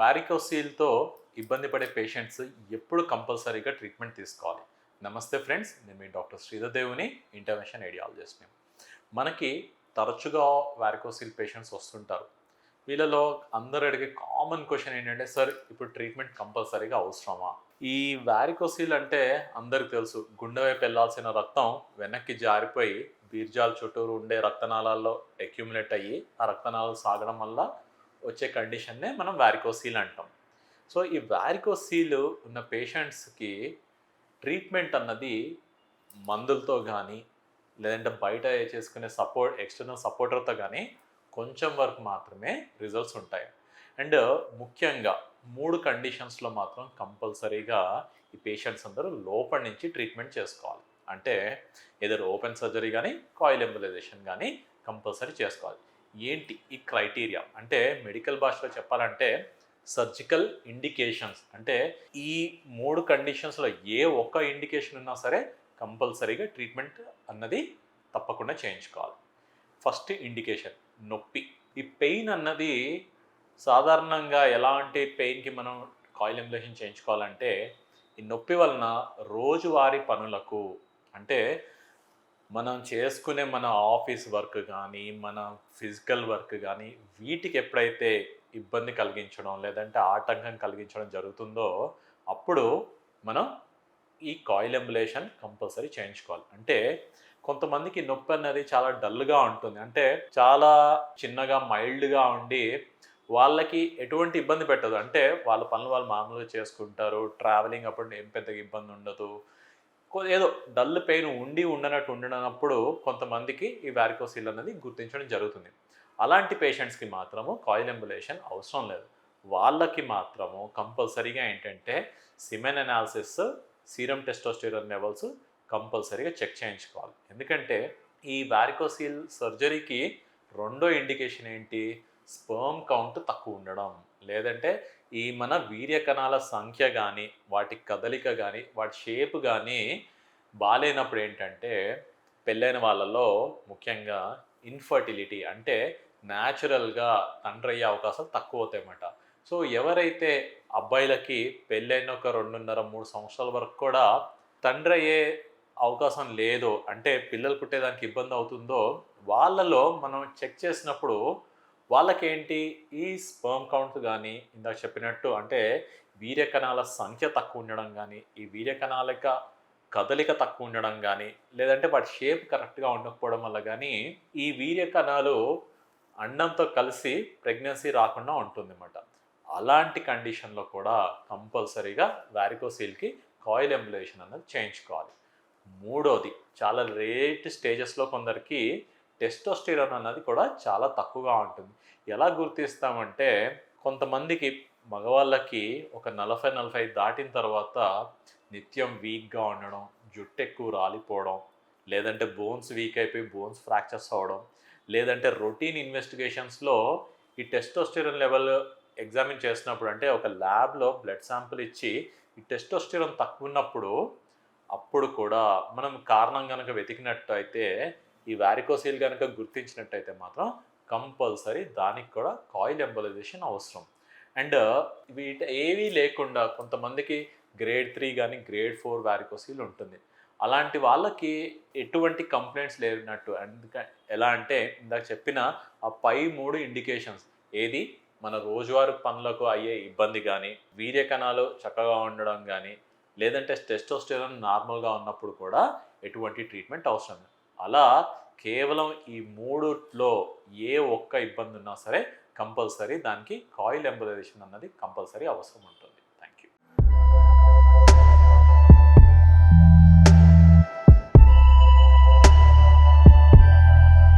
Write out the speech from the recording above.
వారికోసీల్తో ఇబ్బంది పడే పేషెంట్స్ ఎప్పుడు కంపల్సరీగా ట్రీట్మెంట్ తీసుకోవాలి. నమస్తే ఫ్రెండ్స్ నేను మీ డాక్టర్ శ్రీధర్ దేవుని ఇంటర్వెన్షన్ ఐడియాలజిస్ట్ని మనకి తరచుగా వారికోసీల్ పేషెంట్స్ వస్తుంటారు. వీళ్ళలో అందరు అడిగే కామన్ క్వశ్చన్ ఏంటంటే సార్ ఇప్పుడు ట్రీట్మెంట్ కంపల్సరీగా అవసరమా? ఈ వారికోసీల్ అంటే అందరికి తెలుసు. గుండె వైపు వెళ్ళాల్సిన రక్తం వెనక్కి జారిపోయి బీర్జాల చుట్టూరు ఉండే రక్తనాళాల్లో అక్యుములేట్ అయ్యి ఆ రక్తనాళాలు సాగడం వల్ల వచ్చే కండిషన్నే మనం వారికోసీల్ అంటాం. సో ఈ వారికోసీల్ ఉన్న పేషెంట్స్కి ట్రీట్మెంట్ అన్నది మందులతో కానీ లేదంటే బయట చేసుకునే సపోర్ట్ ఎక్స్టర్నల్ సపోర్టర్తో కానీ కొంచెం వరకు మాత్రమే రిజల్ట్స్ ఉంటాయి. అండ్ ముఖ్యంగా మూడు కండిషన్స్లో మాత్రం కంపల్సరీగా ఈ పేషెంట్స్ అందరూ లోపల నుంచి ట్రీట్మెంట్ చేసుకోవాలి. అంటే ఏదో ఓపెన్ సర్జరీ కానీ కాయిల్ ఎంబలైజేషన్ కానీ కంపల్సరీ చేసుకోవాలి. ఏంటి ఈ క్రైటీరియా? అంటే మెడికల్ భాషలో చెప్పాలంటే సర్జికల్ ఇండికేషన్స్. అంటే ఈ మూడు కండిషన్స్లో ఏ ఒక్క ఇండికేషన్ ఉన్నా సరే కంపల్సరీగా ట్రీట్మెంట్ అన్నది తప్పకుండా చేయించుకోవాలి. ఫస్ట్ ఇండికేషన్ నొప్పి. ఈ పెయిన్ అన్నది సాధారణంగా ఎలాంటి పెయిన్కి మనం కాయిల్ ఎంబులేషన్ చేయించుకోవాలంటే ఈ నొప్పి వలన రోజువారీ పనులకు అంటే మనం చేసుకునే మన ఆఫీస్ వర్క్ కానీ మన ఫిజికల్ వర్క్ కానీ వీటికి ఎప్పుడైతే ఇబ్బంది కలిగించడం లేదంటే ఆటంకం కలిగించడం జరుగుతుందో అప్పుడు మనం ఈ కాయిల్ ఎంబులేషన్ కంపల్సరీ చేయించుకోవాలి. అంటే కొంతమందికి నొప్పి అనేది చాలా డల్గా ఉంటుంది. అంటే చాలా చిన్నగా మైల్డ్గా ఉండి వాళ్ళకి ఎటువంటి ఇబ్బంది పెట్టదు. అంటే వాళ్ళ పనులు వాళ్ళు మామూలుగా చేసుకుంటారు. ట్రావెలింగ్ అప్పుడు ఏం పెద్దగా ఇబ్బంది ఉండదు. ఏదో డల్ పెయిన్ ఉండి ఉండనట్టు ఉండనప్పుడు కొంతమందికి ఈ వ్యారికోసిల్ అనేది గుర్తించడం జరుగుతుంది. అలాంటి పేషెంట్స్కి మాత్రము కాయిల్ ఎంబులేషన్ అవసరం లేదు. వాళ్ళకి మాత్రము కంపల్సరీగా ఏంటంటే semen analysis serum testosterone levels కంపల్సరీగా చెక్ చేయించుకోవాలి. ఎందుకంటే ఈ వ్యారికోసిల్ సర్జరీకి రెండో ఇండికేషన్ ఏంటి? స్పర్మ్ కౌంట్ తక్కువ ఉండడం. లేదంటే ఈ మన వీర్య కణాల సంఖ్య కానీ వాటి కదలిక కానీ వాటి షేప్ కానీ బాగాలేనప్పుడు ఏంటంటే పెళ్ళైన వాళ్ళలో ముఖ్యంగా ఇన్ఫర్టిలిటీ అంటే న్యాచురల్గా తండ్రి అయ్యే అవకాశాలు తక్కువ అవుతాయి అన్నమాట సో ఎవరైతే అబ్బాయిలకి పెళ్ళైన ఒక రెండున్నర మూడు సంవత్సరాల వరకు కూడా తండ్రి అయ్యే అవకాశం లేదు అంటే పిల్లలు పుట్టేదానికి ఇబ్బంది అవుతుందో వాళ్ళలో మనం చెక్ చేసినప్పుడు వాళ్ళకేంటి? ఈ స్పర్మ్ కౌంట్ కానీ ఇందాక చెప్పినట్టు అంటే వీర్యకణాల సంఖ్య తక్కువ ఉండడం కానీ ఈ వీర్యకణాలక కదలిక తక్కువ ఉండడం కానీ లేదంటే వాటి షేప్ కరెక్ట్గా ఉండకపోవడం వల్ల కానీ ఈ వీర్యకణాలు అండంతో కలిసి ప్రెగ్నెన్సీ రాకుండా ఉంటుంది అన్నమాట అలాంటి కండిషన్లో కూడా కంపల్సరీగా వ్యారికోసీల్కి కాయిల్ ఎంబులేషన్ అనేది చేయించుకోవాలి. మూడోది చాలా రేట్ స్టేజెస్లో కొందరికి టెస్టోస్టిరోన్ అన్నది కూడా చాలా తక్కువగా ఉంటుంది. ఎలా గుర్తిస్తామంటే కొంతమందికి మగవాళ్ళకి ఒక నలభై నలభై దాటిన తర్వాత నిత్యం వీక్గా ఉండడం జుట్టు ఎక్కువ రాలిపోవడం లేదంటే బోన్స్ వీక్ అయిపోయి బోన్స్ ఫ్రాక్చర్స్ అవ్వడం లేదంటే రొటీన్ ఇన్వెస్టిగేషన్స్లో ఈ టెస్టోస్టిరోన్ లెవెల్ ఎగ్జామిన్ చేసినప్పుడు అంటే ఒక ల్యాబ్లో బ్లడ్ శాంపుల్ ఇచ్చి ఈ టెస్టోస్టిరోన్ తక్కువ ఉన్నప్పుడు అప్పుడు కూడా మనం కారణం కనుక వెతికినట్టు అయితే ఈ వారికోసీల్ కనుక గుర్తించినట్టయితే మాత్రం కంపల్సరీ దానికి కూడా కాయిల్ ఎంబలైజేషన్ అవసరం. అండ్ uh, వీటి ఏవీ లేకుండా కొంతమందికి గ్రేడ్ త్రీ కానీ గ్రేడ్ ఫోర్ వారికోసీల్ ఉంటుంది. అలాంటి వాళ్ళకి ఎటువంటి కంప్లైంట్స్ లేనట్టు. అందుక ఎలా అంటే ఇందాక చెప్పిన ఆ పై మూడు ఇండికేషన్స్ ఏది? మన రోజువారీ పనులకు అయ్యే ఇబ్బంది కానీ వీర్యకణాలు చక్కగా ఉండడం కానీ లేదంటే టెస్టోస్టెరాన్ నార్మల్గా ఉన్నప్పుడు కూడా ఎటువంటి ట్రీట్మెంట్ అవసరం లేదు. అలా కేవలం ఈ మూడులో ఏ ఒక్క ఇబ్బంది ఉన్నా సరే కంపల్సరీ దానికి కాయిల్ ఎంబలైజేషన్ అన్నది కంపల్సరీ అవసరం ఉంటుంది.